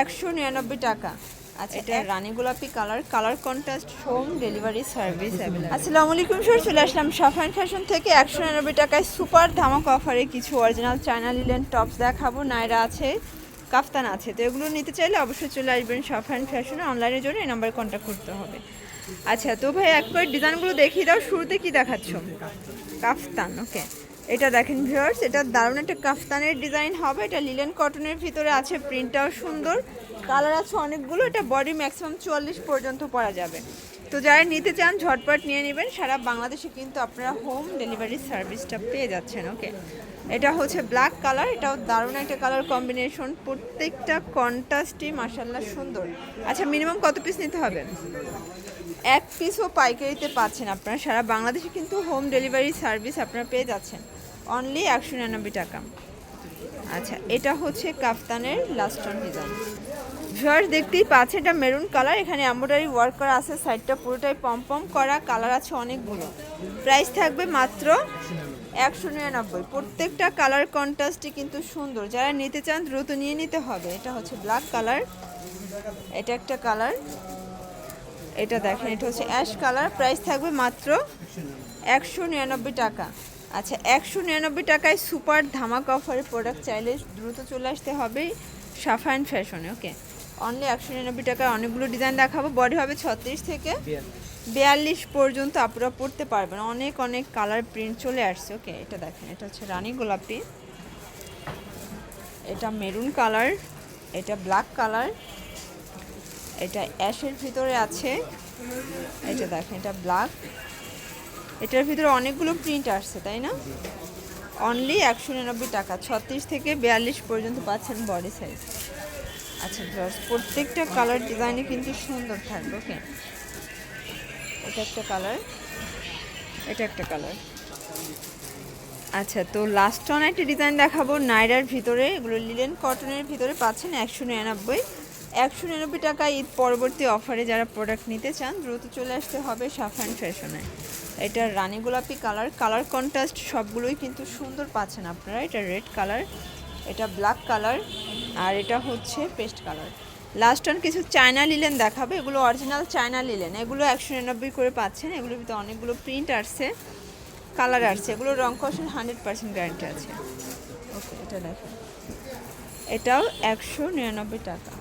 একশো নিরানব্বই টাকা। আচ্ছা এটা রানী গোলাপি colour colour contrast home delivery service আসসালামু আলাইকুম স্যার চলে আসলাম সাফান ফ্যাশন থেকে। একশো নিরানব্বই টাকায় সুপার ধামাক অফারে কিছু অরিজিনাল চায়না লিলেন টপস দেখাবো। নাইরা আছে কাফতান আছে। তো এগুলো নিতে চাইলে অবশ্যই চলে আসবেন সাফান ফ্যাশনে অনলাইনের জন্য এই নাম্বারে কন্ট্যাক্ট করতে হবে। আচ্ছা তো ভাই একবার ডিজাইনগুলো দেখিয়ে দাও। শুরুতে কি দেখাচ্ছ? কাফতান ওকে এটা দেখেন ভিউয়ার্স এটা দারুণ একটা কাফতানের ডিজাইন হবে। এটা লিলেন কটনের ভিতরে আছে প্রিন্টটাও সুন্দর। কালার আছে অনেকগুলো, এটা বডি ম্যাক্সিমাম চুয়াল্লিশ পর্যন্ত পরা যাবে। তো যারা নিতে চান, ঝটপট নিয়ে নেবেন। সারা বাংলাদেশে কিন্তু আপনারা হোম ডেলিভারি সার্ভিসটা পেয়ে যাচ্ছেন ওকে এটা হচ্ছে ব্ল্যাক কালার এটাও দারুণ একটা কালার কম্বিনেশন প্রত্যেকটা কন্ট্রাস্টই মার্শাল্লাহ সুন্দর। আচ্ছা মিনিমাম কত পিস নিতে হবে? এক পিসও পাইকারিতে পাচ্ছেন আপনারা। সারা বাংলাদেশে কিন্তু হোম ডেলিভারি সার্ভিস আপনারা পেয়ে যাচ্ছেন। অনলি একশো নিরানব্বই টাকা। আচ্ছা এটা হচ্ছে কাফতানের লাস্ট অন ডিজাইন ভিউয়ার্স দেখতেই পাচ্ছে এটা মেরুন কালার এখানে এম্ব্রয়ডারি ওয়ার্ক করা আছে সাইডটা পুরোটাই পম পম করা কালার আছে অনেকগুলো। প্রাইস থাকবে মাত্র একশো নিরানব্বই। প্রত্যেকটা কালার কন্ট্রাস্টই কিন্তু সুন্দর। যারা নিতে চান, দ্রুত নিয়ে নিতে হবে। এটা হচ্ছে ব্ল্যাক কালার এটা একটা কালার এটা দেখেন, এটা হচ্ছে অ্যাশ কালার প্রাইস থাকবে মাত্র একশো নিরানব্বই টাকা। আচ্ছা একশো নিরানব্বই টাকায় সুপার ধামাক অফারের প্রোডাক্ট চাইলে দ্রুত চলে আসতে হবে সাফান ফ্যাশনে ওকে অনলি একশো নিরানব্বই টাকায় অনেকগুলো ডিজাইন দেখাবো। বডি হবে ছত্রিশ থেকে বিয়াল্লিশ পর্যন্ত আপনারা পড়তে পারবেন। অনেক অনেক কালার প্রিন্ট চলে আসছে ওকে এটা দেখেন, এটা হচ্ছে রানী গোলাপি। এটা মেরুন কালার এটা ব্ল্যাক কালার এটা অ্যাশের ভিতরে আছে। এটা দেখেন, এটা ব্ল্যাক এটার ভিতরে অনেকগুলো প্রিন্ট আসছে, তাই না? অনলি একশো নিরানব্বই টাকা, ছত্রিশ থেকে বিয়াল্লিশ পর্যন্ত পাচ্ছেন বডি সাইজ আচ্ছা জাস্ট প্রত্যেকটা কালার ডিজাইনে কিন্তু সুন্দর থাকবে ওকে এটা একটা কালার এটা একটা কালার আচ্ছা তো লাস্ট অন একটা ডিজাইন দেখাবো নাইরার ভিতরে, এগুলো লিলেন কটনের ভিতরে পাচ্ছেন একশো নিরানব্বই। একশো নিরানব্বই টাকা ঈদ পরবর্তী অফারে যারা প্রোডাক্ট নিতে চান, দ্রুত চলে আসতে হবে সাফান ফ্যাশনে এটা রানী গোলাপি কালার কালার কন্ট্রাস্ট সবগুলোই কিন্তু সুন্দর পাচ্ছেন আপনারা। এটা রেড কালার এটা ব্ল্যাক কালার আর এটা হচ্ছে পেস্ট কালার লাস্ট অন কিছু চায়না লিলেন দেখাবে। এগুলো অরিজিনাল চায়না লিলেন এগুলো একশো নিরানব্বই করে পাচ্ছেন। এগুলোর ভিতরে অনেকগুলো প্রিন্ট আসছে কালার আসছে। এগুলো রং কষের হান্ড্রেড পার্সেন্ট গ্যারান্টি আছে। ওকে এটা দেখেন। এটাও একশো নিরানব্বই টাকা।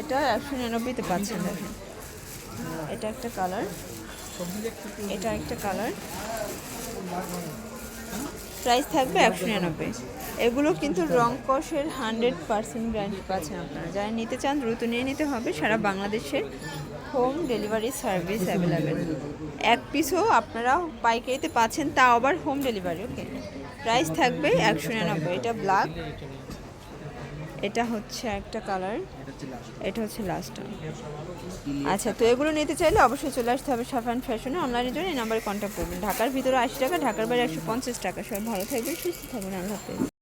এটা একশো নিরানব্বইতে পাচ্ছেন দেখেন। এটা একটা কালার। এটা একটা কালার। প্রাইস থাকবে একশো নিরানব্বই। এগুলো কিন্তু রং কষের হান্ড্রেড পার্সেন্ট গ্যারান্টি পাচ্ছেন আপনারা। যারা নিতে চান, দ্রুত নিয়ে নিতে হবে। সারা বাংলাদেশে হোম ডেলিভারি সার্ভিস অ্যাভেলেবেল। এক পিসও আপনারা পাইকারিতে পাচ্ছেন তা আবার হোম ডেলিভারি, ওকে? প্রাইস থাকবে একশো নিরানব্বই। এটা ব্ল্যাক। এটা হচ্ছে একটা কালার এটা হচ্ছে লাস্ট আচ্ছা তো এগুলো নিতে চাইলে অবশ্যই চলে আসতে হবে সাফান ফ্যাশনে অনলাইনের জন্য এই নাম্বারে কন্ট্যাক্ট করবেন। ঢাকার ভিতরে আশি টাকা ঢাকার বাইরে একশো পঞ্চাশ টাকা। সবাই ভালো থাকবেন সুস্থ থাকবেন। আল্লাহ হাফেজ।